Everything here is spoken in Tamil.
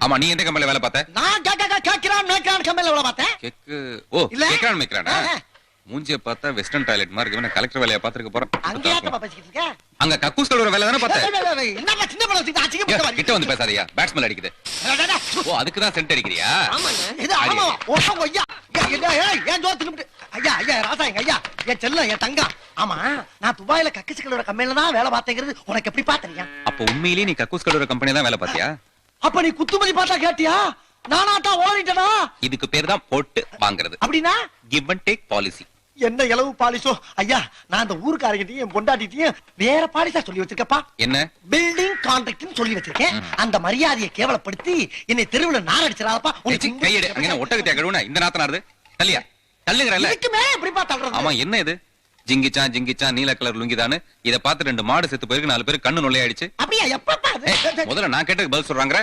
ஆமா நீ எந்த கம்பெனில வேலை பார்த்த? நான் கேட்க கேட்கிறான் மேய்க்கிறான் கம்பெனில எவ்வளவு பார்த்தேன். கேக்கு ஓ. கேக்குறான் ஆ. மூஞ்சிய பார்த்தா வெஸ்டர்ன் டாய்லெட் மாதிரி இருக்கு. கலெக்டர் வேலையை பார்த்திருக்க போறேன்? அங்கேயே பேசிக்கிட்டு இருக்க அங்க கக்கூஸ் கழுவுற வேலை தானே பார்த்த ஏய், ஏய், ஏய், ஏய், என்னப்பா சின்ன பழம் வச்சுக்கிட்டு ஏய், மாதிரி கிட்ட வந்து பேசாதயா பேட்ஸ்மேன் அடிக்குது. ஓ அதுக்கு தான் சென்ட் அடிக்கிறியா? இது ஆமா ஓ ஐயா. ஏய், ஏன் ஜோர் தின்னுபிட்டு ஐயா ஐயா ராசா எங்க ஐயா. என் செல்லம் என் தங்கம். ஆமா நான் துபாயில கக்கசி கலோட கம்பெனில தான் வேலை பார்த்தேங்கிறது உனக்கு எப்படி பாத்தீங்க அப்ப உண்மையிலேயே நீ கக்கூஸ் கழுவுற கம்பெனி தான் வேலை பார்த்தியா? அப்ப நீ குத்துமதி பார்த்தா கேட்டியா? நானா தான் ஓடிட்டனா? இதுக்கு பேர் தான் போட்டு வாங்குறது. அப்படின்னா? கிவ் அண்ட் டேக் பாலிசி என்ன இளவு பாலிசோ? ஐயா நான் அந்த ஊருக்காரங்கிட்டையும் பொண்டாட்டிட்டையும் வேற பாலிசா சொல்லி வச்சிருக்கப்பா. என்ன? பில்டிங் கான்ட்ராக்ட்னு சொல்லி வச்சிருக்கேன். அந்த மரியாதையை கேவலப்படுத்தி என்னை தெருவுல நாரடிச்சிடாதப்பா ஏய், சி, கையெடு. அங்க என்ன ஒட்டகத்தியா கழுவுன? இந்த நாத்தனாருது? தள்ளியா? தள்ளுகிறல்ல? இதுக்கு மேல எப்படிப்பா தள்ளுறது? ஆமா என்ன இது? ஜிங்கிச்சான் ஜிங்கிச்சான் நீல கலர் லுங்கிதானு இத பார்த்து ரெண்டு மாடு செத்து போயிருக்கு நாலு பேர் கண்ணு அப்படியா? ஏய், முதல்ல நான் கேட்டதுக்கு பதில் சொல்றாங்க